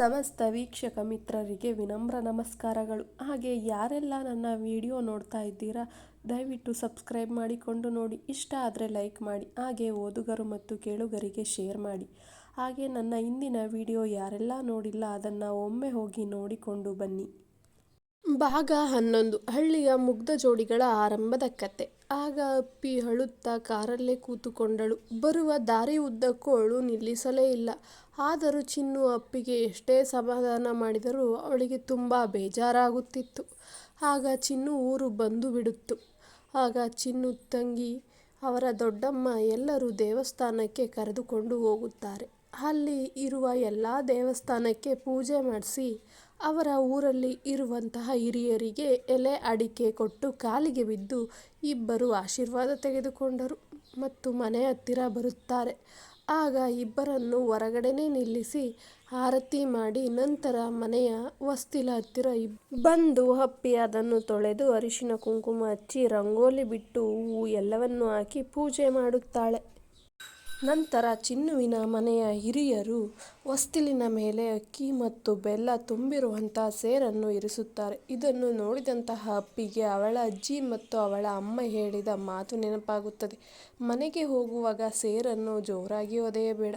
ಸಮಸ್ತ ವೀಕ್ಷಕ ಮಿತ್ರರಿಗೆ ವಿನಮ್ರ ನಮಸ್ಕಾರಗಳು. ಹಾಗೆ ಯಾರೆಲ್ಲ ನನ್ನ ವಿಡಿಯೋ ನೋಡ್ತಾ ಇದ್ದೀರಾ, ದಯವಿಟ್ಟು ಸಬ್ಸ್ಕ್ರೈಬ್ ಮಾಡಿಕೊಂಡು ನೋಡಿ. ಇಷ್ಟ ಆದರೆ ಲೈಕ್ ಮಾಡಿ, ಹಾಗೆ ಓದುಗರು ಮತ್ತು ಕೇಳುಗರಿಗೆ ಶೇರ್ ಮಾಡಿ. ಹಾಗೆ ನನ್ನ ಇಂದಿನ ವಿಡಿಯೋ ಯಾರೆಲ್ಲ ನೋಡಿಲ್ಲ, ಅದನ್ನು ಒಮ್ಮೆ ಹೋಗಿ ನೋಡಿಕೊಂಡು ಬನ್ನಿ. ಭಾಗ ಹನ್ನೊಂದು. ಹಳ್ಳಿಯ ಮುಗ್ಧ ಜೋಡಿಗಳ ಆರಂಭದ ಕತೆ. ಆಗ ಅಪ್ಪಿ ಅಳುತ್ತಾ ಕಾರಲ್ಲೇ ಕೂತುಕೊಂಡಳು. ಬರುವ ದಾರಿ ಉದ್ದಕ್ಕೂ ಅಳು ನಿಲ್ಲಿಸಲೇ ಇಲ್ಲ. ಆದರೂ ಚಿನ್ನು ಅಪ್ಪಿಗೆ ಎಷ್ಟೇ ಸಮಾಧಾನ ಮಾಡಿದರೂ ಅವಳಿಗೆ ತುಂಬ ಬೇಜಾರಾಗುತ್ತಿತ್ತು. ಆಗ ಚಿನ್ನು ಊರು ಬಂದು ಬಿಡುತ್ತು. ಆಗ ಚಿನ್ನು ತಂಗಿ, ಅವರ ದೊಡ್ಡಮ್ಮ ಎಲ್ಲರೂ ದೇವಸ್ಥಾನಕ್ಕೆ ಕರೆದುಕೊಂಡು ಹೋಗುತ್ತಾರೆ. ಅಲ್ಲಿ ಇರುವ ಎಲ್ಲ ದೇವಸ್ಥಾನಕ್ಕೆ ಪೂಜೆ ಮಾಡಿಸಿ ಅವರ ಊರಲ್ಲಿ ಇರುವಂತಹ ಹಿರಿಯರಿಗೆ ಎಲೆ ಅಡಿಕೆ ಕೊಟ್ಟು ಕಾಲಿಗೆ ಬಿದ್ದು ಇಬ್ಬರು ಆಶೀರ್ವಾದ ತೆಗೆದುಕೊಂಡರು ಮತ್ತು ಮನೆ ಹತ್ತಿರ ಬರುತ್ತಾರೆ. ಆಗ ಇಬ್ಬರನ್ನು ಹೊರಗಡೆನೇ ನಿಲ್ಲಿಸಿ ಆರತಿ ಮಾಡಿ ನಂತರ ಮನೆಯ ವಸ್ತಿಲ ಹತ್ತಿರ ಬಂದು ಅಪ್ಪಿ ಅದನ್ನು ತೊಳೆದು ಅರಿಶಿನ ಕುಂಕುಮ ಹಚ್ಚಿ ರಂಗೋಲಿ ಬಿಟ್ಟು ಹೂವು ಎಲ್ಲವನ್ನು ಹಾಕಿ ಪೂಜೆ ಮಾಡುತ್ತಾಳೆ. ನಂತರ ಚಿನ್ನುವಿನ ಮನೆಯ ಹಿರಿಯರು ಹೊಸ್ತಿಲಿನ ಮೇಲೆ ಅಕ್ಕಿ ಮತ್ತು ಬೆಲ್ಲ ತುಂಬಿರುವಂತಹ ಸೇರನ್ನು ಇರಿಸುತ್ತಾರೆ. ಇದನ್ನು ನೋಡಿದಂತಹ ಅಪ್ಪಿಗೆ ಅವಳ ಅಜ್ಜಿ ಮತ್ತು ಅವಳ ಅಮ್ಮ ಹೇಳಿದ ಮಾತು ನೆನಪಾಗುತ್ತದೆ. ಮನೆಗೆ ಹೋಗುವಾಗ ಸೇರನ್ನು ಜೋರಾಗಿ ಒದೆಯಬೇಡ,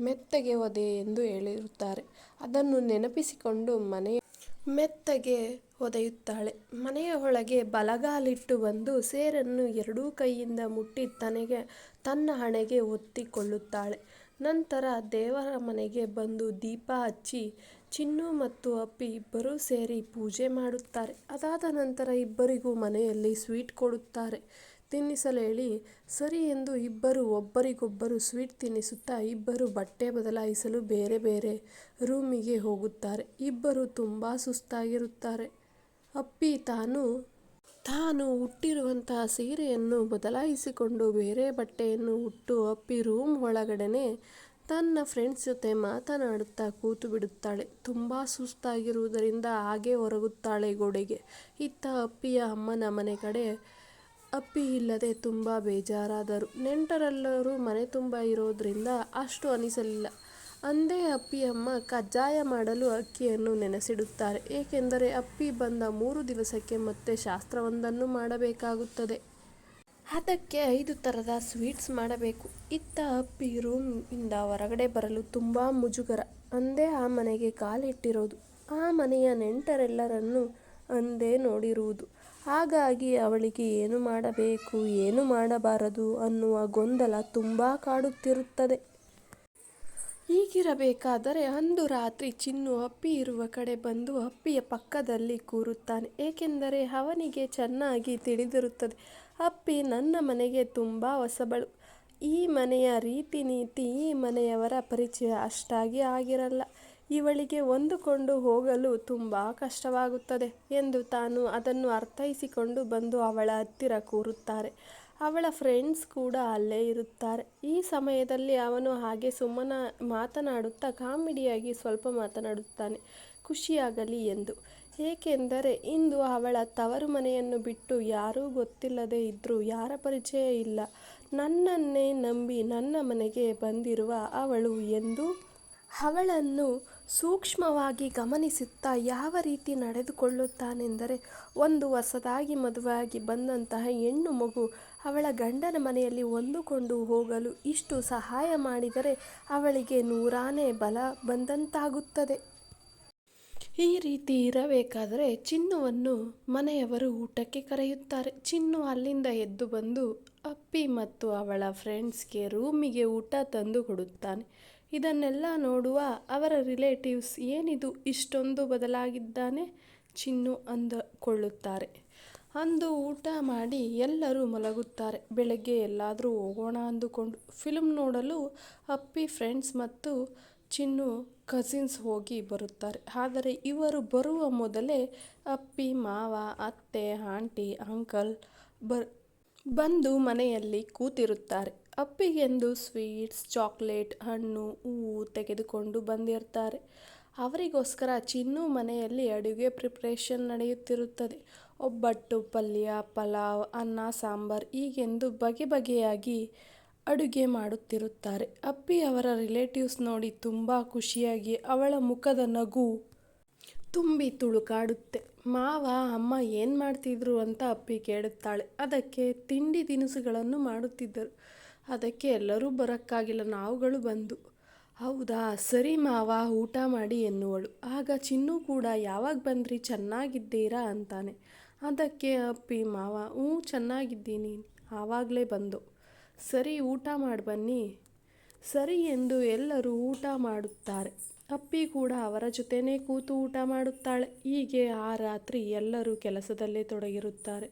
ಮೆತ್ತಗೆ ಒದೆ ಎಂದು ಹೇಳಿರುತ್ತಾರೆ. ಅದನ್ನು ನೆನಪಿಸಿಕೊಂಡು ಮನೆಯ ಮೆತ್ತಗೆ ಒದೆಯುತ್ತಾಳೆ. ಮನೆಯ ಒಳಗೆ ಬಲಗಾಲಿಟ್ಟು ಬಂದು ಸೇರನ್ನು ಎರಡೂ ಕೈಯಿಂದ ಮುಟ್ಟಿ ತನಗೆ ತನ್ನ ಹಣೆಗೆ ಒತ್ತಿಕೊಳ್ಳುತ್ತಾಳೆ. ನಂತರ ದೇವರ ಮನೆಗೆ ಬಂದು ದೀಪ ಹಚ್ಚಿ, ಚಿನ್ನು ಮತ್ತು ಅಪ್ಪಿ ಇಬ್ಬರೂ ಸೇರಿ ಪೂಜೆ ಮಾಡುತ್ತಾರೆ. ಅದಾದ ನಂತರ ಇಬ್ಬರಿಗೂ ಮನೆಯಲ್ಲಿ ಸ್ವೀಟ್ ಕೊಡುತ್ತಾರೆ. ತಿನ್ನಿಸಲು ಹೇಳಿ, ಸರಿ ಎಂದು ಇಬ್ಬರು ಒಬ್ಬರಿಗೊಬ್ಬರು ಸ್ವೀಟ್ ತಿನ್ನಿಸುತ್ತಾ ಇಬ್ಬರು ಬಟ್ಟೆ ಬದಲಾಯಿಸಲು ಬೇರೆ ಬೇರೆ ರೂಮಿಗೆ ಹೋಗುತ್ತಾರೆ. ಇಬ್ಬರು ತುಂಬ ಸುಸ್ತಾಗಿರುತ್ತಾರೆ. ಅಪ್ಪಿ ತಾನು ತಾನು ಉಟ್ಟಿರುವಂತಹ ಸೀರೆಯನ್ನು ಬದಲಾಯಿಸಿಕೊಂಡು ಬೇರೆ ಬಟ್ಟೆಯನ್ನು ಉಟ್ಟು ಅಪ್ಪಿ ರೂಮ್ ಒಳಗಡೆನೆ ತನ್ನ ಫ್ರೆಂಡ್ಸ್ ಜೊತೆ ಮಾತನಾಡುತ್ತಾ ಕೂತು ಬಿಡುತ್ತಾಳೆ. ತುಂಬ ಸುಸ್ತಾಗಿರುವುದರಿಂದ ಹಾಗೆ ಹೊರಗುತ್ತಾಳೆ ಗೋಡೆಗೆ. ಇತ್ತ ಅಪ್ಪಿಯ ಅಮ್ಮನ ಮನೆ ಕಡೆ ಅಪ್ಪಿ ಇಲ್ಲದೆ ತುಂಬ ಬೇಜಾರಾದರು. ನೆಂಟರೆಲ್ಲರೂ ಮನೆ ತುಂಬ ಇರೋದ್ರಿಂದ ಅಷ್ಟು ಅನಿಸಲಿಲ್ಲ. ಅಂದೇ ಅಪ್ಪಿಯಮ್ಮ ಕಜ್ಜಾಯ ಮಾಡಲು ಅಕ್ಕಿಯನ್ನು ನೆನೆಸಿಡುತ್ತಾರೆ. ಏಕೆಂದರೆ ಅಪ್ಪಿ ಬಂದ ಮೂರು ದಿವಸಕ್ಕೆ ಮತ್ತೆ ಶಾಸ್ತ್ರವೊಂದನ್ನು ಮಾಡಬೇಕಾಗುತ್ತದೆ. ಅದಕ್ಕೆ ಐದು ಥರದ ಸ್ವೀಟ್ಸ್ ಮಾಡಬೇಕು. ಇತ್ತ ಅಪ್ಪಿ ರೂಮ್ ಇಂದ ಹೊರಗಡೆ ಬರಲು ತುಂಬ ಮುಜುಗರ. ಅಂದೇ ಆ ಮನೆಗೆ ಕಾಲಿಟ್ಟಿರೋದು. ಆ ಮನೆಯ ನೆಂಟರೆಲ್ಲರನ್ನು ಅಂದೇ ನೋಡಿರುವುದು. ಹಾಗಾಗಿ ಅವಳಿಗೆ ಏನು ಮಾಡಬೇಕು, ಏನು ಮಾಡಬಾರದು ಅನ್ನುವ ಗೊಂದಲ ತುಂಬ ಕಾಡುತ್ತಿರುತ್ತದೆ. ಹೀಗಿರಬೇಕಾದರೆ ಅಂದು ರಾತ್ರಿ ಚಿನ್ನು ಅಪ್ಪಿ ಇರುವ ಕಡೆ ಬಂದು ಅಪ್ಪಿಯ ಪಕ್ಕದಲ್ಲಿ ಕೂರುತ್ತಾನೆ. ಏಕೆಂದರೆ ಅವನಿಗೆ ಚೆನ್ನಾಗಿ ತಿಳಿದಿರುತ್ತದೆ, ಅಪ್ಪಿ, ನನ್ನ ಮನೆಗೆ ತುಂಬ ಹೊಸಬಳು. ಈ ಮನೆಯ ರೀತಿ ನೀತಿ, ಈ ಮನೆಯವರ ಪರಿಚಯ ಅಷ್ಟಾಗಿ ಆಗಿರಲ್ಲ. ಇವಳಿಗೆ ಹೊಂದಿಕೊಂಡು ಹೋಗಲು ತುಂಬ ಕಷ್ಟವಾಗುತ್ತದೆ ಎಂದು ತಾನು ಅದನ್ನು ಅರ್ಥೈಸಿಕೊಂಡು ಬಂದು ಅವಳ ಹತ್ತಿರ ಕೂರುತ್ತಾರೆ. ಅವಳ ಫ್ರೆಂಡ್ಸ್ ಕೂಡ ಅಲ್ಲೇ ಇರುತ್ತಾರೆ. ಈ ಸಮಯದಲ್ಲಿ ಅವನು ಹಾಗೆ ಸುಮ್ಮನ ಮಾತನಾಡುತ್ತಾ ಕಾಮಿಡಿಯಾಗಿ ಸ್ವಲ್ಪ ಮಾತನಾಡುತ್ತಾನೆ, ಖುಷಿಯಾಗಲಿ ಎಂದು. ಏಕೆಂದರೆ ಇಂದು ಅವಳ ತವರು ಮನೆಯನ್ನು ಬಿಟ್ಟು ಯಾರೂ ಗೊತ್ತಿಲ್ಲದೆ ಇದ್ದರೂ ಯಾರ ಪರಿಚಯ ಇಲ್ಲ. ನನ್ನನ್ನೇ ನಂಬಿ ನನ್ನ ಮನೆಗೆ ಬಂದಿರುವ ಅವಳು ಎಂದು ಅವಳನ್ನು ಸೂಕ್ಷ್ಮವಾಗಿ ಗಮನಿಸುತ್ತಾ ಯಾವ ರೀತಿ ನಡೆದುಕೊಳ್ಳುತ್ತಾನೆಂದರೆ ಒಂದು ಹೊಸದಾಗಿ ಮದುವೆಯಾಗಿ ಬಂದಂತಹ ಹೆಣ್ಣು ಮಗು ಅವಳ ಗಂಡನ ಮನೆಯಲ್ಲಿ ಹೊಂದಿಕೊಂಡು ಹೋಗಲು ಇಷ್ಟು ಸಹಾಯ ಮಾಡಿದರೆ ಅವಳಿಗೆ ನೂರಾನೇ ಬಲ ಬಂದಂತಾಗುತ್ತದೆ. ಈ ರೀತಿ ಇರಬೇಕಾದರೆ ಚಿನ್ನುವನ್ನು ಮನೆಯವರು ಊಟಕ್ಕೆ ಕರೆಯುತ್ತಾರೆ. ಚಿನ್ನು ಅಲ್ಲಿಂದ ಎದ್ದು ಬಂದು ಅಪ್ಪಿ ಮತ್ತು ಅವಳ ಫ್ರೆಂಡ್ಸ್ಗೆ ರೂಮಿಗೆ ಊಟ ತಂದು ಕೊಡುತ್ತಾನೆ. ಇದನ್ನೆಲ್ಲ ನೋಡುವ ಅವರ ರಿಲೇಟಿವ್ಸ್ ಏನಿದು? ಇಷ್ಟೊಂದು ಬದಲಾಗಿದ್ದಾನೆ ಚಿನ್ನು ಅಂದುಕೊಳ್ಳುತ್ತಾರೆ. ಅಂದು ಊಟ ಮಾಡಿ ಎಲ್ಲರೂ ಮಲಗುತ್ತಾರೆ. ಬೆಳಗ್ಗೆ ಎಲ್ಲಾದರೂ ಹೋಗೋಣ ಅಂದುಕೊಂಡು ಫಿಲ್ಮ್ ನೋಡಲು ಅಪ್ಪಿ ಫ್ರೆಂಡ್ಸ್ ಮತ್ತು ಚಿನ್ನು ಕಸಿನ್ಸ್ ಹೋಗಿ ಬರುತ್ತಾರೆ. ಆದರೆ ಇವರು ಬರುವ ಮೊದಲೇ ಅಪ್ಪಿ, ಮಾವ, ಅತ್ತೆ ಆಂಟಿ ಅಂಕಲ್ ಬರ್ ಬಂದು ಮನೆಯಲ್ಲಿ ಕೂತಿರುತ್ತಾರೆ. ಅಪ್ಪಿಗೆಂದು ಸ್ವೀಟ್ಸ್, ಚಾಕ್ಲೇಟ್, ಹಣ್ಣು, ಹೂವು ತೆಗೆದುಕೊಂಡು ಬಂದಿರ್ತಾರೆ. ಅವರಿಗೋಸ್ಕರ ಚಿನ್ನು ಮನೆಯಲ್ಲಿ ಅಡುಗೆ ಪ್ರಿಪ್ರೇಷನ್ ನಡೆಯುತ್ತಿರುತ್ತದೆ. ಒಬ್ಬಟ್ಟು, ಪಲ್ಯ, ಪಲಾವ್, ಅನ್ನ, ಸಾಂಬಾರ್ ಹೀಗೆಂದು ಬಗೆ ಬಗೆಯಾಗಿ ಅಡುಗೆ ಮಾಡುತ್ತಿರುತ್ತಾರೆ. ಅಪ್ಪಿ ಅವರ ರಿಲೇಟಿವ್ಸ್ ನೋಡಿ ತುಂಬ ಖುಷಿಯಾಗಿ ಅವಳ ಮುಖದ ನಗು ತುಂಬಿ ತುಳುಕಾಡುತ್ತೆ. ಮಾವ, ಅಮ್ಮ ಏನು ಮಾಡ್ತಿದ್ರು? ಅಂತ ಅಪ್ಪಿ ಕೇಳುತ್ತಾಳೆ. ಅದಕ್ಕೆ ತಿಂಡಿ ತಿನಿಸುಗಳನ್ನು ಮಾಡುತ್ತಿದ್ದರು. ಅದಕ್ಕೆ ಎಲ್ಲರೂ ಬರೋಕ್ಕಾಗಿಲ್ಲ, ನಾವುಗಳು ಬಂದು. ಹೌದಾ, ಸರಿ ಮಾವ, ಊಟ ಮಾಡಿ ಎನ್ನುವಳು. ಆಗ ಚಿನ್ನು ಕೂಡ, ಯಾವಾಗ ಬಂದ್ರಿ, ಚೆನ್ನಾಗಿದ್ದೀರಾ ಅಂತಾನೆ. ಅದಕ್ಕೆ, ಅಪ್ಪಿ, ಮಾವ, ಹ್ಞೂ, ಚೆನ್ನಾಗಿದ್ದೀನಿ. ಆವಾಗಲೇ ಬಂದು. ಸರಿ, ಊಟ ಮಾಡಿ ಬನ್ನಿ. ಸರಿ ಎಂದು ಎಲ್ಲರೂ ಊಟ ಮಾಡುತ್ತಾರೆ. ಅಪ್ಪಿ ಕೂಡ ಅವರ ಜೊತೆನೇ ಕೂತು ಊಟ ಮಾಡುತ್ತಾಳೆ. ಹೀಗೆ ಆ ರಾತ್ರಿ ಎಲ್ಲರೂ ಕೆಲಸದಲ್ಲೇ ತೊಡಗಿರುತ್ತಾರೆ.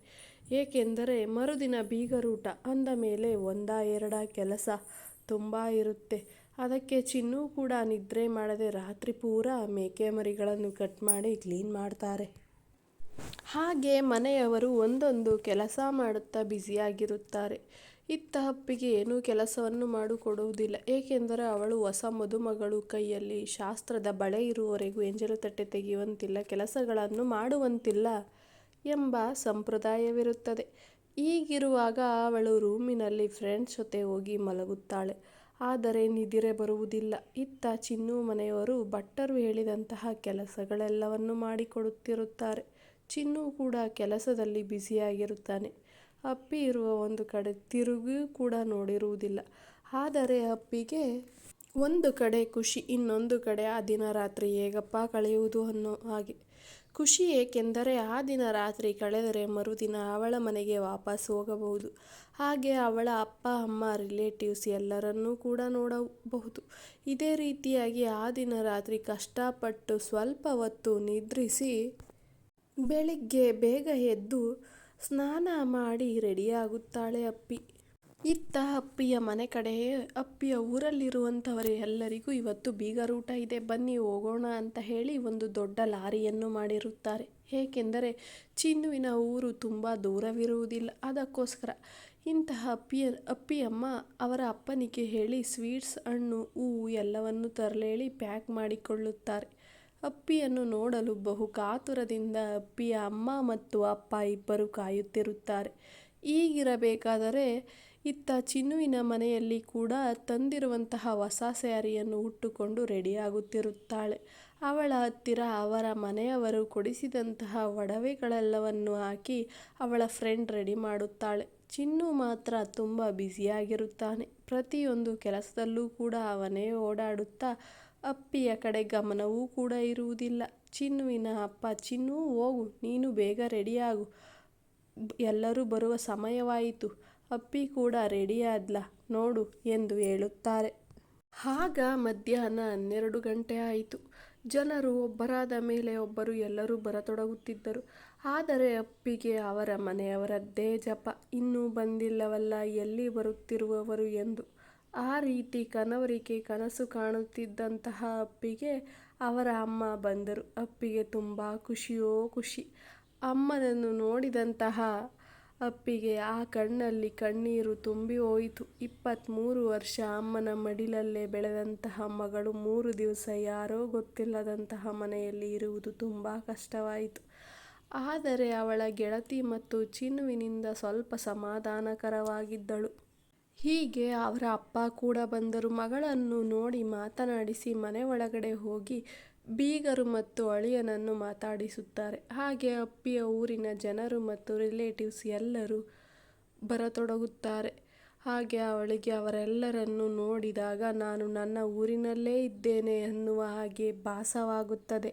ಏಕೆಂದರೆ ಮರುದಿನ ಬೀಗರೂಟ, ಅಂದ ಮೇಲೆ ಒಂದ ಎರಡ ಕೆಲಸ ತುಂಬ ಇರುತ್ತೆ. ಅದಕ್ಕೆ ಚಿನ್ನು ಕೂಡ ನಿದ್ರೆ ಮಾಡದೆ ರಾತ್ರಿ ಪೂರ ಮೇಕೆ ಮರಿಗಳನ್ನು ಕಟ್ ಮಾಡಿ ಕ್ಲೀನ್ ಮಾಡ್ತಾರೆ. ಹಾಗೆ ಮನೆಯವರು ಒಂದೊಂದು ಕೆಲಸ ಮಾಡುತ್ತಾ ಬ್ಯುಸಿಯಾಗಿರುತ್ತಾರೆ. ಇತ್ತ ಅಪ್ಪಿಗೆ ಏನೂ ಕೆಲಸವನ್ನು ಮಾಡಿಕೊಡುವುದಿಲ್ಲ. ಏಕೆಂದರೆ ಅವಳು ಹೊಸ ಮದುಮಗಳು ಕೈಯಲ್ಲಿ ಶಾಸ್ತ್ರದ ಬಳೆ ಇರುವವರೆಗೂ ಎಂಜಲು ತಟ್ಟೆ ತೆಗೆಯುವಂತಿಲ್ಲ, ಕೆಲಸಗಳನ್ನು ಮಾಡುವಂತಿಲ್ಲ ಎಂಬ ಸಂಪ್ರದಾಯವಿರುತ್ತದೆ. ಈಗಿರುವಾಗ ಅವಳು ರೂಮಿನಲ್ಲಿ ಫ್ರೆಂಡ್ಸ್ ಜೊತೆ ಹೋಗಿ ಮಲಗುತ್ತಾಳೆ. ಆದರೆ ನಿದಿರೆ ಬರುವುದಿಲ್ಲ. ಇತ್ತ ಚಿನ್ನು ಮನೆಯವರು ಭಟ್ಟರು ಹೇಳಿದಂತಹ ಕೆಲಸಗಳೆಲ್ಲವನ್ನು ಮಾಡಿಕೊಡುತ್ತಿರುತ್ತಾರೆ. ಚಿನ್ನು ಕೂಡ ಕೆಲಸದಲ್ಲಿ ಬ್ಯುಸಿಯಾಗಿರುತ್ತಾನೆ. ಅಪ್ಪಿ ಇರುವ ಒಂದು ಕಡೆ ತಿರುಗಿ ಕೂಡ ನೋಡಿರುವುದಿಲ್ಲ. ಆದರೆ ಅಪ್ಪಿಗೆ ಒಂದು ಕಡೆ ಖುಷಿ, ಇನ್ನೊಂದು ಕಡೆ ಆ ದಿನ ರಾತ್ರಿ ಹೇಗಪ್ಪ ಕಳೆಯುವುದು ಅನ್ನೋ ಹಾಗೆ. ಖುಷಿ ಏಕೆಂದರೆ ಆ ದಿನ ರಾತ್ರಿ ಕಳೆದರೆ ಮರುದಿನ ಅವಳ ಮನೆಗೆ ವಾಪಸ್ ಹೋಗಬಹುದು. ಹಾಗೆ ಅವಳ ಅಪ್ಪ, ಅಮ್ಮ ರಿಲೇಟಿವ್ಸ್ ಎಲ್ಲರನ್ನೂ ಕೂಡ ನೋಡಬಹುದು. ಇದೇ ರೀತಿಯಾಗಿ ಆ ದಿನ ರಾತ್ರಿ ಕಷ್ಟಪಟ್ಟು ಸ್ವಲ್ಪ ಹೊತ್ತು ನಿದ್ರಿಸಿ ಬೆಳಿಗ್ಗೆ ಬೇಗ ಎದ್ದು ಸ್ನಾನ ಮಾಡಿ ರೆಡಿಯಾಗುತ್ತಾಳೆ ಅಪ್ಪಿ. ಇತ್ತ ಅಪ್ಪಿಯ ಮನೆ ಕಡೆ ಅಪ್ಪಿಯ ಊರಲ್ಲಿರುವಂಥವರು ಎಲ್ಲರಿಗೂ ಇವತ್ತು ಬೀಗರೂಟ ಇದೆ. ಬನ್ನಿ ಹೋಗೋಣ ಅಂತ ಹೇಳಿ ಒಂದು ದೊಡ್ಡ ಲಾರಿಯನ್ನು ಮಾಡಿರುತ್ತಾರೆ. ಏಕೆಂದರೆ ಚಿನ್ನುವಿನ ಊರು ತುಂಬ ದೂರವಿರುವುದಿಲ್ಲ. ಅದಕ್ಕೋಸ್ಕರ ಇಂತಹ ಅಪ್ಪಿಯ, ಅಪ್ಪಿಯಮ್ಮ ಅವರ ಅಪ್ಪನಿಗೆ ಹೇಳಿ ಸ್ವೀಟ್ಸ್, ಹಣ್ಣು, ಹೂವು ಎಲ್ಲವನ್ನು ತರಲೇಳಿ ಪ್ಯಾಕ್ ಮಾಡಿಕೊಳ್ಳುತ್ತಾರೆ. ಅಪ್ಪಿಯನ್ನು ನೋಡಲು ಬಹು ಕಾತುರದಿಂದ ಅಪ್ಪಿಯ ಅಮ್ಮ ಮತ್ತು ಅಪ್ಪ ಇಬ್ಬರು ಕಾಯುತ್ತಿರುತ್ತಾರೆ. ಈಗಿರಬೇಕಾದರೆ ಇತ್ತ ಚಿನ್ನುವಿನ ಮನೆಯಲ್ಲಿ ಕೂಡ ತಂದಿರುವಂತಹ ಹೊಸ ಸ್ಯಾರಿಯನ್ನು ಉಟ್ಟುಕೊಂಡು ರೆಡಿಯಾಗುತ್ತಿರುತ್ತಾಳೆ. ಅವಳ ಹತ್ತಿರ ಅವರ ಮನೆಯವರು ಕೊಡಿಸಿದಂತಹ ಒಡವೆಗಳೆಲ್ಲವನ್ನು ಹಾಕಿ ಅವಳ ಫ್ರೆಂಡ್ ರೆಡಿ ಮಾಡುತ್ತಾಳೆ. ಚಿನ್ನು ಮಾತ್ರ ತುಂಬ ಬ್ಯುಸಿಯಾಗಿರುತ್ತಾನೆ. ಪ್ರತಿಯೊಂದು ಕೆಲಸದಲ್ಲೂ ಕೂಡ ಅವನೇ ಓಡಾಡುತ್ತಾ ಅಪ್ಪಿಯ ಕಡೆ ಗಮನವೂ ಕೂಡ ಇರುವುದಿಲ್ಲ. ಚಿನ್ನುವಿನ ಅಪ್ಪ, ಚಿನ್ನು, ಹೋಗು, ನೀನು ಬೇಗ ರೆಡಿಯಾಗು. ಎಲ್ಲರೂ ಬರುವ ಸಮಯವಾಯಿತು. ಅಪ್ಪಿ ಕೂಡ ರೆಡಿಯಾದ್ಲ, ನೋಡು ಎಂದು ಹೇಳುತ್ತಾರೆ. ಆಗ ಮಧ್ಯಾಹ್ನ ಹನ್ನೆರಡು ಗಂಟೆ ಆಯಿತು. ಜನರು ಒಬ್ಬರಾದ ಮೇಲೆ ಒಬ್ಬರು ಎಲ್ಲರೂ ಬರತೊಡಗುತ್ತಿದ್ದರು. ಆದರೆ ಅಪ್ಪಿಗೆ ಅವರ ಮನೆಯವರದ್ದೇ ಜಪ. ಇನ್ನೂ ಬಂದಿಲ್ಲವಲ್ಲ, ಎಲ್ಲಿ ಬರುತ್ತಿರುವವರು? ಎಂದು ಆ ರೀತಿ ಕನವರಿಕೆ ಕನಸು ಕಾಣುತ್ತಿದ್ದಂತಹ ಅಪ್ಪಿಗೆ ಅವರ ಅಮ್ಮ ಬಂದರು. ಅಪ್ಪಿಗೆ ತುಂಬ ಖುಷಿಯೋ ಖುಷಿ. ಅಮ್ಮನನ್ನು ನೋಡಿದಂತಹ ಅಪ್ಪಿಗೆ ಆ ಕಣ್ಣಲ್ಲಿ ಕಣ್ಣೀರು ತುಂಬಿ ಹೋಯಿತು. ಇಪ್ಪತ್ತ್ಮೂರು ವರ್ಷ ಅಮ್ಮನ ಮಡಿಲಲ್ಲೇ ಬೆಳೆದಂತಹ ಮಗಳು ಮೂರು ದಿವಸ ಯಾರೋ ಗೊತ್ತಿಲ್ಲದಂತಹ ಮನೆಯಲ್ಲಿ ಇರುವುದು ತುಂಬ ಕಷ್ಟವಾಯಿತು. ಆದರೆ ಅವಳ ಗೆಳತಿ ಮತ್ತು ಚಿನ್ನುವಿನಿಂದ ಸ್ವಲ್ಪ ಸಮಾಧಾನಕರವಾಗಿದ್ದಳು. ಹೀಗೆ ಅವರ ಅಪ್ಪ ಕೂಡ ಬಂದರು. ಮಗಳನ್ನು ನೋಡಿ ಮಾತನಾಡಿಸಿ ಮನೆ ಒಳಗಡೆ ಹೋಗಿ ಬೀಗರು ಮತ್ತು ಅಳಿಯನನ್ನು ಮಾತಾಡಿಸುತ್ತಾರೆ. ಹಾಗೆ ಅಪ್ಪಿಯ ಊರಿನ ಜನರು ಮತ್ತು ರಿಲೇಟಿವ್ಸ್ ಎಲ್ಲರೂ ಬರತೊಡಗುತ್ತಾರೆ. ಹಾಗೆ ಅವಳಿಗೆ ಅವರೆಲ್ಲರನ್ನು ನೋಡಿದಾಗ, ನಾನು ನನ್ನ ಊರಿನಲ್ಲೇ ಇದ್ದೇನೆ ಅನ್ನುವ ಹಾಗೆ ಭಾಸವಾಗುತ್ತದೆ.